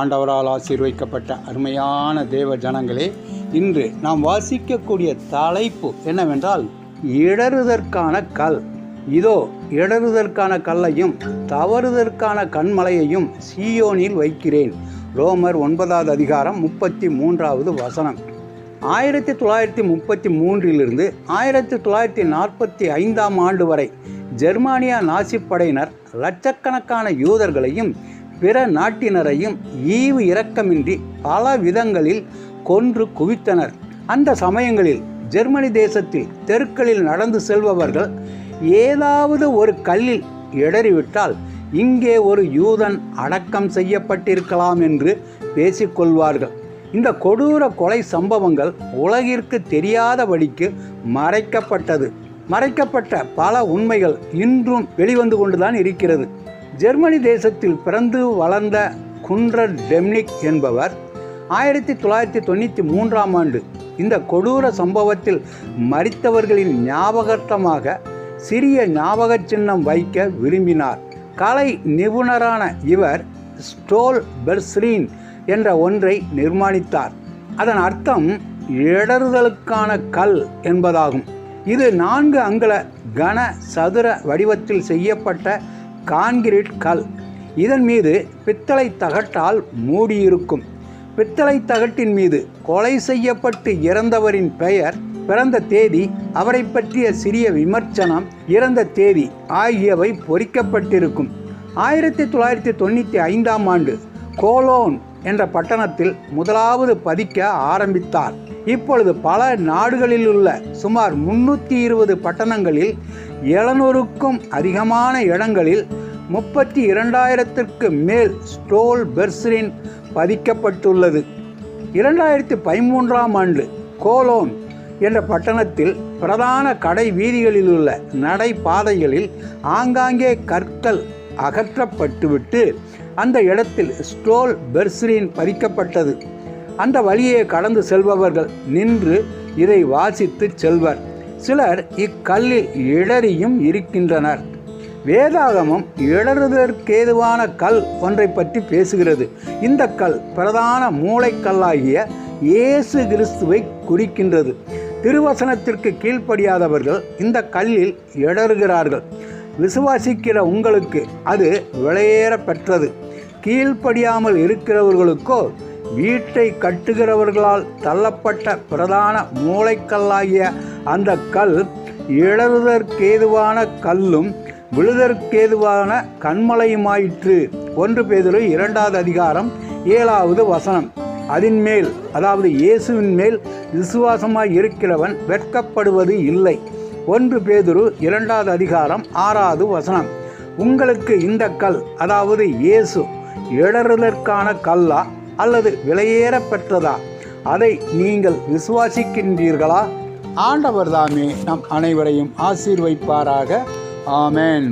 ஆண்டவரால் ஆசீர்வைக்கப்பட்ட அருமையான தேவ ஜனங்களே இன்று நாம் வாசிக்கக்கூடிய தலைப்பு என்னவென்றால் இடறுதற்கான கல். இதோ இடறுதற்கான கல்லையும் தவறுதற்கான கண்மலையையும் சியோனில் வைக்கிறேன். ரோமர் ஒன்பதாவது அதிகாரம் முப்பத்தி மூன்றாவது வசனம். ஆயிரத்தி தொள்ளாயிரத்தி முப்பத்தி மூன்றிலிருந்து ஆயிரத்தி தொள்ளாயிரத்தி நாற்பத்தி ஐந்தாம் ஆண்டு வரை ஜெர்மானியா நாசிப் படையினர் லட்சக்கணக்கான யூதர்களையும் பிற நாட்டினரையும் ஈவு இரக்கமின்றி பல விதங்களில் கொன்று குவித்தனர். அந்த சமயங்களில் ஜெர்மனி தேசத்தில் தெருக்களில் நடந்து செல்பவர்கள் ஏதாவது ஒரு கல்லில் இடறிவிட்டால் இங்கே ஒரு யூதன் அடக்கம் செய்யப்பட்டிருக்கலாம் என்று பேசிக்கொள்வார்கள். இந்த கொடூர கொலை சம்பவங்கள் உலகிற்கு தெரியாதபடிக்கு மறைக்கப்பட்டது. மறைக்கப்பட்ட பல உண்மைகள் இன்றும் வெளிவந்து கொண்டுதான் இருக்கிறது. ஜெர்மனி தேசத்தில் பிறந்து வளர்ந்த குன்றர் டெம்னிக் என்பவர் ஆயிரத்தி தொள்ளாயிரத்தி தொண்ணூற்றி மூன்றாம் ஆண்டு இந்த கொடூர சம்பவத்தில் மறித்தவர்களின் ஞாபகார்த்தமாக சிறிய ஞாபக சின்னம் வைக்க விரும்பினார். கலை நிபுணரான இவர் ஸ்டோல் பெர்ஸ்ரீன் என்ற ஒன்றை நிர்மாணித்தார். அதன் அர்த்தம் இடறுதலுக்கான கல் என்பதாகும். இது நான்கு அங்குல கன சதுர வடிவத்தில் செய்யப்பட்ட கான்கிரீட் கல். இதன் மீது பித்தளை தகட்டால் மூடியிருக்கும். பித்தளை தகட்டின் மீது கொலை செய்யப்பட்டு இறந்தவரின் பெயர் பிறந்த தேதி அவரை பற்றிய சிறிய விமர்சனம் இறந்த தேதி ஆகியவை பொறிக்கப்பட்டிருக்கும். ஆயிரத்தி தொள்ளாயிரத்தி தொண்ணூற்றி ஐந்தாம் ஆண்டு கோலோன் என்ற பட்டணத்தில் முதலாவது பதிக்க ஆரம்பித்தார். இப்பொழுது பல நாடுகளில் உள்ள சுமார் முன்னூற்றி இருபது பட்டணங்களில் எழுநூறுக்கும் அதிகமான இடங்களில் முப்பத்தி இரண்டாயிரத்திற்கு மேல் ஸ்டோல் பெர்ஸ்ரின் பதிக்கப்பட்டுள்ளது. இரண்டாயிரத்தி பதிமூன்றாம் ஆண்டு கோலோன் என்ற பட்டணத்தில் பிரதான கடை வீதிகளில் உள்ள நடைபாதைகளில் ஆங்காங்கே கற்கள் அகற்றப்பட்டுவிட்டு அந்த இடத்தில் ஸ்டோல் பெர்ஸ்ரின் பதிக்கப்பட்டது. அந்த வழியை கடந்து செல்பவர்கள் நின்று இதை வாசித்து செல்வர். சிலர் இக்கல்லில் இடறியும் இருக்கின்றனர். வேதாகமம் இடறுதற்கேதுவான கல் ஒன்றை பற்றி பேசுகிறது. இந்த கல் பிரதான மூளைக்கல்லாகிய இயேசு கிறிஸ்துவை குறிக்கின்றது. திருவசனத்திற்கு கீழ்ப்படியாதவர்கள் இந்த கல்லில் இடறுகிறார்கள். விசுவாசிக்கிற உங்களுக்கு அது விளையேற பெற்றது. கீழ்ப்படியாமல் இருக்கிறவர்களுக்கோ வீட்டை கட்டுகிறவர்களால் தள்ளப்பட்ட பிரதான மூளைக்கல்லாகிய அந்த கல் இழறுதற்கேதுவான கல்லும் விழுதற்கேதுவான கண்மலையுமாயிற்று. ஒன்று பேதுரு இரண்டாவது அதிகாரம் ஏழாவது வசனம். அதின் மேல் அதாவது இயேசுவின் மேல் விசுவாசமாய் இருக்கிறவன் வெட்கப்படுவது இல்லை. ஒன்று பேதுரு இரண்டாவது அதிகாரம் ஆறாவது வசனம். உங்களுக்கு இந்த கல் அதாவது இயேசு இழறுதற்கான கல்லா? அல்லது விலையேற பெற்றதா அதை நீங்கள் விசுவாசிக்கின்றீர்களா? ஆண்டவர் தாமே நம் அனைவரையும் ஆசீர்வைப்பாராக. ஆமேன்.